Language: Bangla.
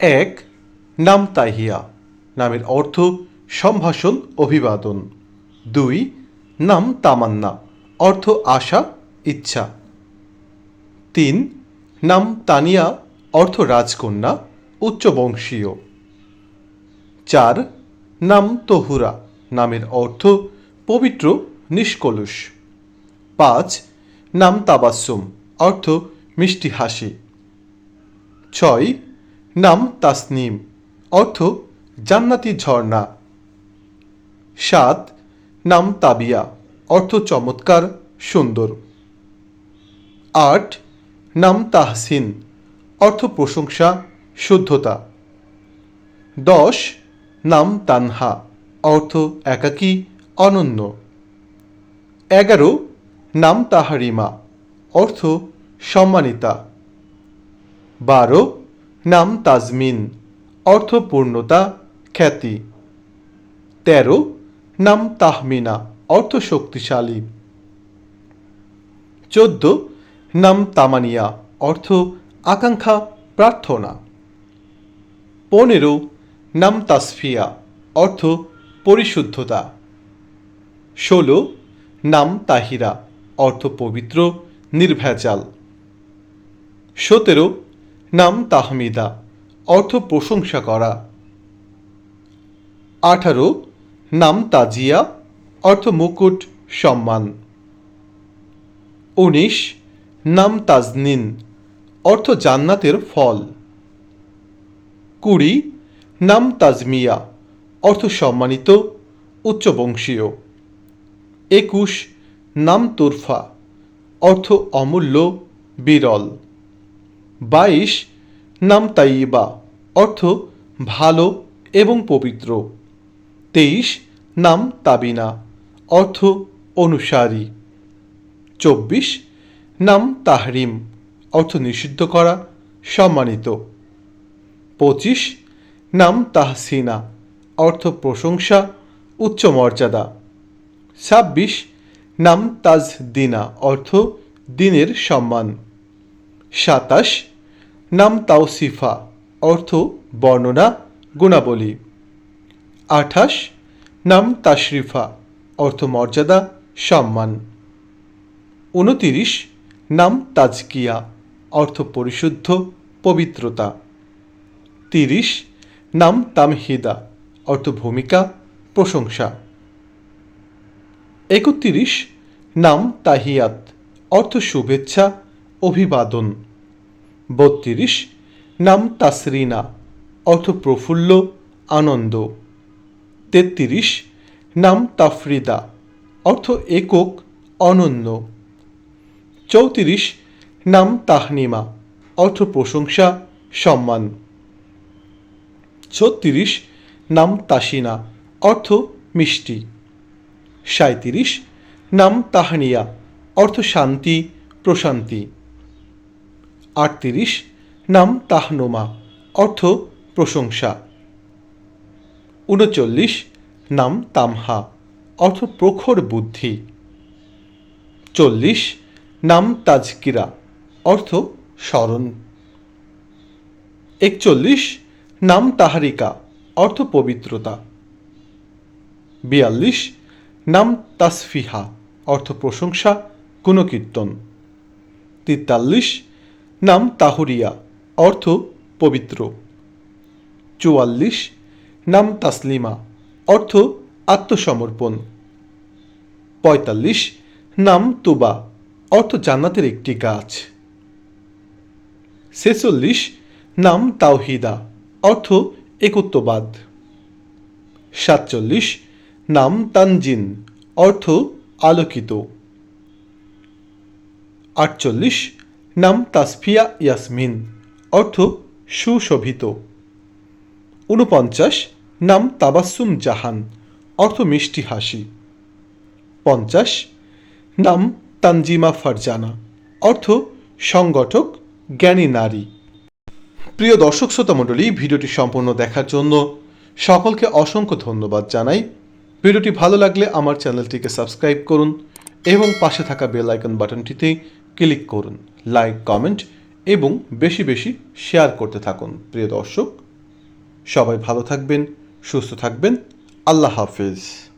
এক, নাম তাহিয়া, নামের অর্থ সম্ভাষণ, অভিবাদন। দুই, নাম তামান্না, অর্থ আশা, ইচ্ছা। তিন, নাম তানিয়া, অর্থ রাজকন্যা উচ্চবংশীয় চার, নাম তহুরা, নামের অর্থ পবিত্র, নিষ্কলুষ। পাঁচ, নাম তাবাসুম অর্থ মিষ্টি হাসি। ছয় নাম তাসনিম, অর্থ জান্নাতি ঝর্ণা। সাত, নাম তাবিয়া, অর্থ চমৎকার, সুন্দর। আট, নাম তাহসিন, অর্থ প্রশংসা, শুদ্ধতা। দশ, নাম তানহা, অর্থ একাকী, অনন্য। এগারো, নাম তাহারিমা, অর্থ সম্মানিতা। বারো নাম তাজমিন অর্থ পূর্ণতা খ্যাতি। তেরো, নাম তাহমিনা, অর্থ শক্তিশালী। চোদ্দ, নাম তামানিয়া, অর্থ আকাঙ্ক্ষা, প্রার্থনা। পনেরো, নাম তাসফিয়া, অর্থ পরিশুদ্ধতা। ষোলো, নাম তাহিরা, অর্থ পবিত্র, নির্ভেজাল। সতেরো নাম তাহমিদা, অর্থ প্রশংসা করা। আঠারো, নাম তাজিয়া, অর্থ মুকুট, সম্মান। উনিশ, নাম তাজনিন, অর্থ জান্নাতের ফল। কুড়ি, নাম তাজমিয়া, অর্থ সম্মানিত, উচ্চবংশীয়। একুশ, নাম তুরফা, অর্থ অমূল্য, বিরল। বাইশ, নাম তাইবা অর্থ ভালো এবং পবিত্র। তেইশ, নাম তাবিনা, অর্থ অনুসারী। চব্বিশ, নাম তাহরিম, অর্থ নিষিদ্ধ করা, সম্মানিত। পঁচিশ, নাম তাহসিনা, অর্থ প্রশংসা, উচ্চ মর্যাদা। ছাব্বিশ, নাম তাজদিনা, অর্থ দিনের সম্মান। সাতাশ নাম তাওসিফা অর্থ বর্ণনা, গুণাবলী। আঠাশ, নাম তাশরিফা, অর্থ মর্যাদা, সম্মান। উনতিরিশ, নাম তাজকিয়া, অর্থ পরিশুদ্ধ, পবিত্রতা। তিরিশ, নাম তামহিদা, অর্থ ভূমিকা, প্রশংসা। একত্রিশ, নাম তাহিয়াত, অর্থ শুভেচ্ছা, অভিবাদন। বত্রিশ, নাম তাসরিনা, অর্থ প্রফুল্ল, আনন্দ। তেত্রিশ, নাম তাফরিদা, অর্থ একক, অনন্য। চৌত্রিশ, নাম তাহনিমা, অর্থ প্রশংসা, সম্মান। ছত্রিশ, নাম তাসিনা, অর্থ মিষ্টি। সাঁত্রিশ নাম তাহানিয়া, অর্থ শান্তি, প্রশান্তি। আটত্রিশ, নাম তাহনোমা, অর্থ প্রশংসা। উনচল্লিশ, নাম তামহা, অর্থ প্রখর বুদ্ধি। চল্লিশ, নাম তাজকিরা, অর্থ স্মরণ। একচল্লিশ, নাম তাহারিকা, অর্থ পবিত্রতা। বিয়াল্লিশ, নাম তাসফিহা, অর্থ প্রশংসা, গুণকীর্তন। তেতাল্লিশ নাম তাহরিয়া, অর্থ পবিত্র। চুয়াল্লিশ, নাম তাসলিমা, অর্থ আত্মসমর্পণ। পঁয়তাল্লিশ, নাম তুবা, অর্থ জান্নাতের একটি গাছ। ছেচল্লিশ, নাম তাওহিদা, অর্থ একত্ববাদ। সাতচল্লিশ, নাম তানজিন, অর্থ আলোকিত। আটচল্লিশ নাম তাসফিয়া ইয়াসমিন, অর্থ সুশোভিত। ঊনপঞ্চাশ, নাম তাবাসুম জাহান, অর্থ মিষ্টি হাসি। পঞ্চাশ, নাম তানজিমা ফারজানা, অর্থ সংগঠক, জ্ঞানী নারী। প্রিয় দর্শক শ্রোতা মণ্ডলী, ভিডিওটি সম্পূর্ণ দেখার জন্য সকলকে অসংখ্য ধন্যবাদ জানাই। ভিডিওটি ভালো লাগলে আমার চ্যানেলটিকে সাবস্ক্রাইব করুন এবং পাশে থাকা বেল আইকন বাটনটিতে ক্লিক করুন, লাইক, কমেন্ট এবং বেশি বেশি শেয়ার করতে থাকুন, প্রিয় দর্শক। সবাই ভালো থাকবেন, সুস্থ থাকবেন। আল্লাহ হাফিজ।